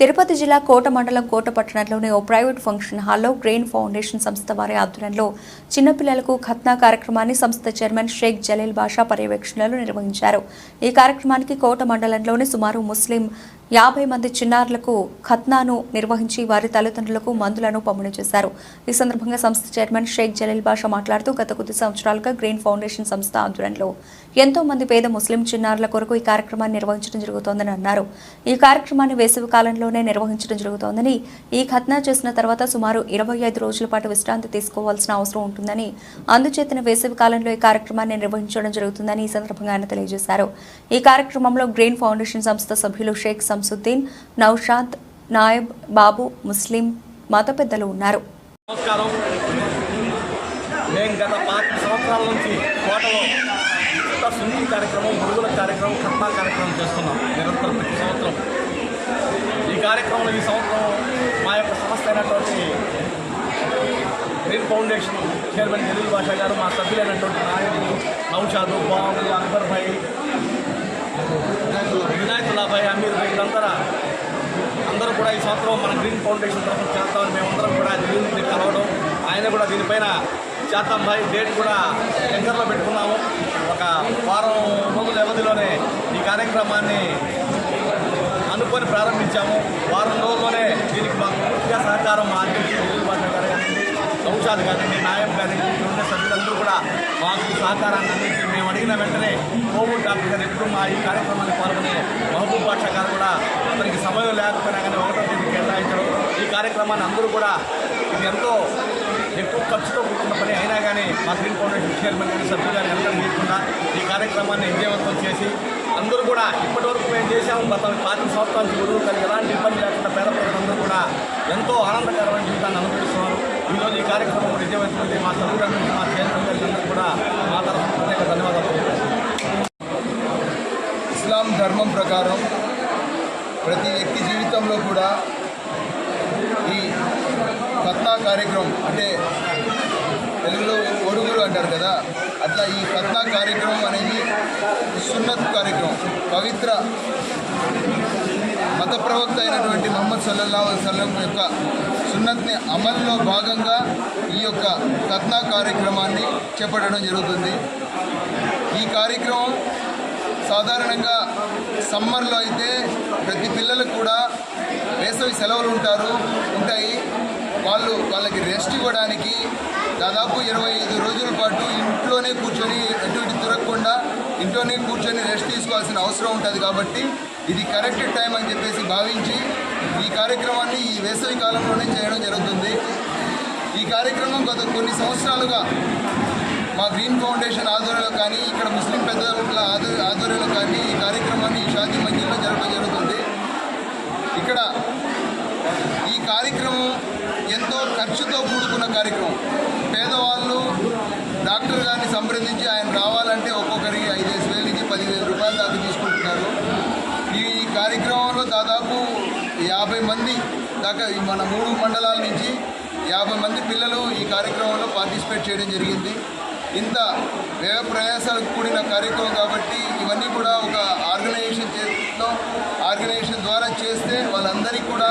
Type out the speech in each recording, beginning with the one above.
తిరుపతి జిల్లా కోట మండలం కోట పట్టణంలోని ఓ ప్రైవేట్ ఫంక్షన్ హాల్లో గ్రెయిన్ ఫౌండేషన్ సంస్థ వారి ఆధ్వర్యంలో చిన్నపిల్లలకు ఖత్నా కార్యక్రమాన్ని సంస్థ చైర్మన్ షేక్ జలీల్ బాషా పర్యవేక్షణలో నిర్వహించారు. ఈ కార్యక్రమానికి కోట మండలంలోని సుమారు ముస్లిం యాభై మంది చిన్నారులకు ఖత్నాను నిర్వహించి వారి తల్లిదండ్రులకు మందులను పంపిణీ చేశారు. ఈ సందర్భంగా సంస్థ చైర్మన్ షేక్ జలీల్ బాషా మాట్లాడుతూ గత కొద్ది సంవత్సరాలుగా గ్రీన్ ఫౌండేషన్ సంస్థ ఆధ్వర్యంలో ఎంతో మంది పేద ముస్లిం చిన్నారుల కొరకు ఈ కార్యక్రమాన్ని నిర్వహించడం జరుగుతోందని అన్నారు. ఈ కార్యక్రమాన్ని వేసవి కాలంలోనే నిర్వహించడం జరుగుతోందని ఈ ఖత్నా చేసిన తర్వాత సుమారు ఇరవై ఐదు రోజుల పాటు విశ్రాంతి తీసుకోవాల్సిన అవసరం ఉంటుందని అందుచేతన వేసవి కాలంలో ఈ కార్యక్రమాన్ని నిర్వహించడం జరుగుతుందని ఈ సందర్భంగా ఆయన తెలియజేశారు. ఈ కార్యక్రమంలో గ్రీన్ ఫౌండేషన్ సంస్థ సభ్యులు షేక్ షంసుద్దీన్ నౌషాద్ నాయబ్ బాబు ముస్లిం మత పెద్దలు ఉన్నారు. నమస్కారం. మేము గత పాతి సంవత్సరాల నుంచి కోటలో ఉత్త సున్నీ కార్యక్రమం గురుగుల కార్యక్రమం ఖత్నా కార్యక్రమం చేస్తున్నాం. నిరంతరం ప్రతి సంవత్సరం. ఈ కార్యక్రమంలో ఈ సంవత్సరం మా యొక్క సంస్థ అయినటువంటి గ్రీన్ ఫౌండేషన్ చైర్మన్ తెలుగు భాష గారు మా సభ్యులైనటువంటి నాయకులు నౌషాదు బాబు అక్బర్ భాయ్ వినాయకుల్లా భాయ్ అమీర్ భాయ్ వీళ్ళందరూ అందరూ కూడా ఈ సంవత్సరం మన గ్రీన్ ఫౌండేషన్ తరఫున చేస్తామని మేమందరం కూడా దీన్ని కలవడం ఆయన కూడా దీనిపైన చేద్దాం భాయ్ డేట్ కూడా దగ్గరలో పెట్టుకున్నాము. ఒక వారం రోజుల వ్యవధిలోనే ఈ కార్యక్రమాన్ని అనుకొని ప్రారంభించాము. వారం రోజుల్లోనే దీనికి మాకు పూర్తిగా సహకారం మా అధ్యక్షుడు ఢిల్లీ భాష గారు కానివ్వండి నౌషాద్ కానీ నాయం కానివ్వండి ఉన్న ఉండే సభ్యులందరూ కూడా మాకు సహకారాన్ని అందించి మేము అడిగిన వెంటనే కోవిడ్ డాక్టర్ గారు ఎప్పుడు మా ఈ కార్యక్రమాన్ని పాల్గొనే మహబూబ్ బాషా గారు కూడా అతనికి సమయం లేకపోయినా కానీ ఒకటో తేదీ కేటాయించడం. ఈ కార్యక్రమాన్ని అందరూ కూడా ఇది ఎంతో ఎక్కువ ఖర్చుతో కూడుకున్న పని అయినా కానీ మా గ్రీన్ ఫౌండేషన్ చైర్మన్ గారి సభ్యులు గారు అందరూ లేకుండా ఈ కార్యక్రమాన్ని విజయవంతం చేసి అందరూ కూడా ఇప్పటివరకు మేము చేసాము గత పాతిక సంవత్సరాల గురువు కానీ ఎలాంటి ఇబ్బంది లేకుండా పేద ప్రజలందరూ కూడా ఎంతో ఆనందకరమైన జీవితాన్ని అనుభవిస్తున్నారు. ఈరోజు ఈ కార్యక్రమం విజయవంతమైంది. మా సభ్యులందరికీ మా చైర్మన్ కూడా మా తరఫున ప్రత్యేక ధన్యవాదాలు ఇస్లాం ధర్మం ప్రకారం ప్రతి వ్యక్తి జీవితంలో కూడా ఈ కత్నా కార్యక్రమం అంటే తెలుగులో ఒరుగురు అంటారు కదా అట్లా ఈ కత్నా కార్యక్రమం అనేది సున్నత్ కార్యక్రమం పవిత్ర మత ప్రవక్త అయినటువంటి మొహమ్మద్ సల్లల్లా వసల్లం యొక్క సున్నత్ని అమల్లో భాగంగా ఈ యొక్క కత్నా కార్యక్రమాన్ని చేపట్టడం జరుగుతుంది. ఈ కార్యక్రమం సాధారణంగా సమ్మర్లో అయితే ప్రతి పిల్లలకు కూడా వేసవి సెలవులు ఉంటారు ఉంటాయి. వాళ్ళు వాళ్ళకి రెస్ట్ ఇవ్వడానికి దాదాపు ఇరవై ఐదు రోజుల పాటు ఇంట్లోనే కూర్చొని ఎటు తిరగకుండా ఇంట్లోనే కూర్చొని రెస్ట్ తీసుకోవాల్సిన అవసరం ఉంటుంది కాబట్టి ఇది కరెక్ట్ టైం అని చెప్పేసి భావించి ఈ కార్యక్రమాన్ని ఈ వేసవి కాలంలోనే చేయడం జరుగుతుంది. ఈ కార్యక్రమం గత కొన్ని సంవత్సరాలుగా మా గ్రీన్ ఫౌండేషన్ ఆధ్వర్యంలో కానీ ఇక్కడ ముస్లిం పెద్దల ఆధ్వర్యంలో కానీ ఈ కార్యక్రమాన్ని ఈ షాదీ మందిర్లో జరపడం జరుగుతుంది. ఇక్కడ ఈ కార్యక్రమం ఎంతో ఖర్చుతో కూడుకున్న కార్యక్రమం. పేదవాళ్ళు డాక్టర్ గారిని సంప్రదించి ఆయన రావాలంటే ఒక్కొక్కరికి కార్యక్రమంలో దాదాపు యాభై మంది దాకా మన మూడు మండలాల నుంచి యాభై మంది పిల్లలు ఈ కార్యక్రమంలో పార్టిసిపేట్ చేయడం జరిగింది. ఇంత వ్యయ ప్రయాసాలకు కూడిన కార్యక్రమం కాబట్టి ఇవన్నీ కూడా ఒక ఆర్గనైజేషన్ చేతిలో ఆర్గనైజేషన్ ద్వారా చేస్తే వాళ్ళందరికీ కూడా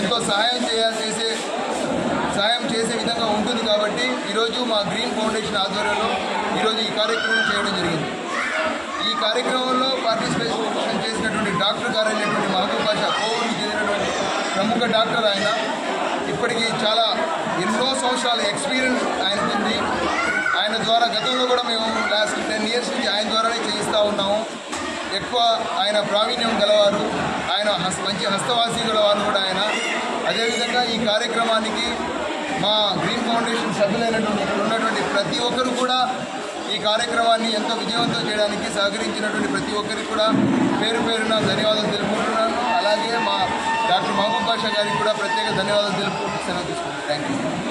ఎంతో సహాయం చేయాలి చేసే సహాయం చేసే విధంగా ఉంటుంది కాబట్టి ఈరోజు మా గ్రీన్ ఫౌండేషన్ ఆధ్వర్యంలో ఈరోజు ఈ కార్యక్రమం చేయడం జరిగింది. ఈ కార్యక్రమంలో పార్టిసిపేషన్ చేసినటువంటి డాక్టర్ గారు అయినటువంటి మహబూబ్ బాషా చెందినటువంటి ప్రముఖ డాక్టర్ ఆయన. ఇప్పటికీ చాలా ఎన్నో సంవత్సరాల ఎక్స్పీరియన్స్ ఆయనకుంది. ఆయన ద్వారా గతంలో కూడా మేము లాస్ట్ టెన్ ఇయర్స్ నుంచి ఆయన ద్వారానే చేయిస్తూ ఉన్నాము. ఎక్కువ ఆయన ప్రావీణ్యం గలవారు ఆయన హస్ మంచి హస్తవాసి గలవారు కూడా ఆయన. అదేవిధంగా ఈ కార్యక్రమానికి మా గ్రీన్ ఫౌండేషన్ సభ్యులైనటువంటి ఇక్కడ ఉన్నటువంటి ప్రతి ఒక్కరు కూడా ఈ కార్యక్రమాన్ని ఎంతో విజయవంతం చేయడానికి సహకరించినటువంటి ప్రతి ఒక్కరికి కూడా పేరు పేరున ధన్యవాదాలు తెలుపుకుంటున్నాను. అలాగే మా డాక్టర్ మహబూబ్ బాషా గారికి కూడా ప్రత్యేక ధన్యవాదాలు తెలుపుకుంటూ సెలవు తీసుకుంటున్నాను. Thank you